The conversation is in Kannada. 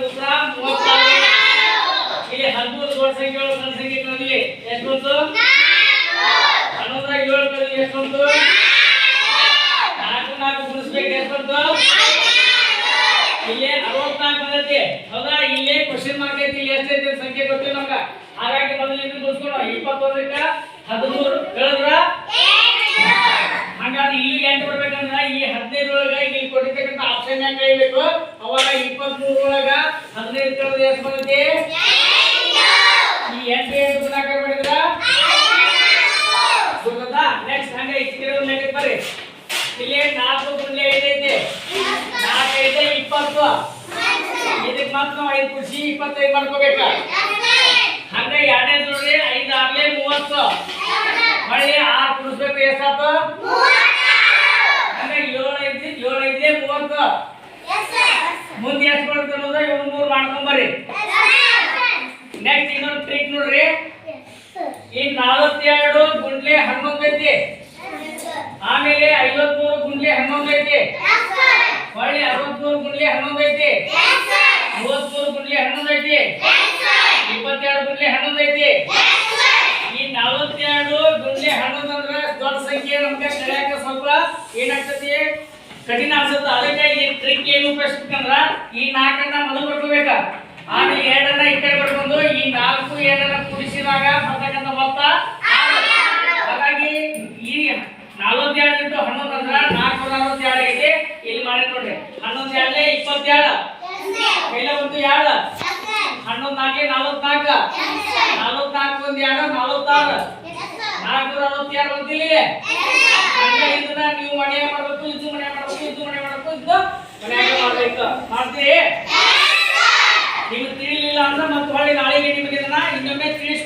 ಕೂತ ಇಲ್ಲಿ ಹದಿಮೂರು ದೊಡ್ಡ ಸಂಖ್ಯೆಗಳು ಎಷ್ಟು ಹನ್ನೊಂದರಾಗ ಏಳು ಎಷ್ಟು ಬಂತು ನಾಲ್ಕು ನಾಲ್ಕು ಇಲ್ಲಿ ಬಂದೈತಿ. ಹೌದಾ? ಇಲ್ಲಿ ಮಾರ್ಕ್ ಎಷ್ಟೈತಿ ಸಂಖ್ಯೆ ನಮಗೆ. ಹಾಗಾಗಿ ಹದಿಮೂರು ಹಂಗಾದ್ರೆ ಇಲ್ಲಿ ಎಂಟು ಬರ್ಬೇಕಂದ್ರ ಈ ಹದಿನೈದು ಯಾಕೆ ಕಳಿಬೇಕು ಅವಾಗ ಇಪ್ಪತ್ಮೂರು ಒಳಗ ಹದಿನೈದು ಕಳೆದ್ರೆ ಎಷ್ಟು ಬಂದೈತಿ ಈ ಎಂಟು ಎಂಟು ಗುಣಾಕಾರ ಮಾಡಿದ್ರ? ನೆಕ್ಸ್ಟ್ ಹಂಗ ಇಕ್ಕಿರೋದು ಲೆಕ್ಕ ಬರ್ರಿ ಇಲ್ಲಿ ನಾಲ್ಕು ಗುಂಡ್ಲೆ ಐದೈತೆ ನಾಲ್ಕು ಐದೆ ಇಪ್ಪತ್ತು. ಇದಕ್ಕೆ ಮತ್ತೆ ನಾವು ಐದು ಖುಷಿ ಇಪ್ಪತ್ತೈದು ಮಾಡ್ಕೋಬೇಕ? ಹಂಗ ಎರಡನೇ ನೋಡ್ರಿ ಐದು ಆರ್ಲೆ ಮೂವತ್ತು. ಹೊಳ್ಳಿ ಆರು ಕುಡಿಸ್ಬೇಕು ಎಷ್ಟಾತು ಹಂಗ ಏಳು ಐತಿ ಏಳು ಐದೆ ಮೂವತ್ತು ಮುಂದೆ ಎಷ್ಟು ಬರುತ್ತೆ ಅನ್ನೋದು ಇವ್ರು ಮೂರು ಮಾಡ್ಕೊಂಬರ್ರಿ. ನೆಕ್ಸ್ಟ್ ಇನ್ನೊಂದು ಟ್ರಿಕ್ ನೋಡ್ರಿ. ಈ ನಲವತ್ತೆರಡು ಗುಂಡ್ಲೆ ಹನ್ನೊಂದು ಐತಿ. ಆಮೇಲೆ ಐವತ್ಮೂರು ಗುಂಡ್ಲೆ ಹನ್ನೊಂದು ಐತಿ. ಹೊಳ್ಳಿ ಅರವತ್ಮೂರು ಗುಂಡ್ಲೆ ಹನ್ನೊಂದು ಐತಿ. ಮೂವತ್ಮೂರು ಗುಂಡ್ಲೆ ಹನ್ನೊಂದು ಐತಿ. ಇಪ್ಪತ್ತೆರಡು ಗುಂಡ್ಲೆ ಹನ್ನೊಂದು ಐತಿ. ಈ ನಲವತ್ತೆರಡು ಗುಂಡ್ಲೆ ಹನ್ನೊಂದು ಅಂದ್ರೆ ದೊಡ್ಡ ಸಂಖ್ಯೆ ನಮ್ಗೆ ಕಲಿಯಾಕ ಸ್ವಲ್ಪ ಏನಾಗ್ತತಿ ಕಠಿಣ ಅನ್ಸುತ್ತೆ. ಅದಕ್ಕೆ ಈ ಟ್ರಿಕ್ ಏನು ಉಪಯೋಗಿಸ್ಬೇಕಂದ್ರ ಈ ನಾಲ್ಕನ್ನ ಮೊದಲು ಬರ್ಕೋಬೇಕ. ಆಮೇಲೆ ಎರಡನ್ನ ಇಟ್ಟೆ ಕಡೆ ಬರ್ಕೊಂಡು ಈ ನಾಲ್ಕು ಎರಡನ್ನ ಕೂಡಿಸಿದಾಗ ಬರ್ತಕ್ಕಂಥ ಮೊತ್ತ ಹಾಗಾಗಿ ಈ ನಲವತ್ತೆರಡು ಇಂಟು ಹನ್ನೊಂದು ಅಂದ್ರ ನಾಲ್ಕು ನಲವತ್ತೆರಡು ಐತಿ. ಇಲ್ಲಿ ಮಾಡಿ ನೋಡ್ರಿ. ಹನ್ನೊಂದು ಎರಡೇ ಇಪ್ಪತ್ತೆರಡು ಕೈಲ ಒಂದು ಎರಡು. ಹನ್ನೊಂದು ನಾಲ್ಕೇ ನಲವತ್ನಾಲ್ಕು. ನಲವತ್ನಾಲ್ಕು ಒಂದು ಎರಡು, ನಲವತ್ತಾರು. ನಾಲ್ಕು ನಲವತ್ತೆರಡು ಬಂದಿಲ್ಲ. ಇದನ್ನ ನೀವು ಮನೆ ಮಾಡಬೇಕು, ಇದು ಮನೆ ಮಾಡಬೇಕು, ಇದು ಮನೆ ಮಾಡಬೇಕು, ಇದು ಮನ್ಯಾಗ ಮಾಡ್ಬೇಕು ಮಾಡ್ತೀರಿ ನಿಮಗೆ ತಿಳಿಲಿಲ್ಲ ಅಂದ್ರೆ ಮತ್ತೆ ಹೊಳ್ಳಿ ನಾಳೆಗೆ ನಿಮಗೆ ಇದನ್ನ ಇನ್ನೊಮ್ಮೆ ತಿಳಿಸಿ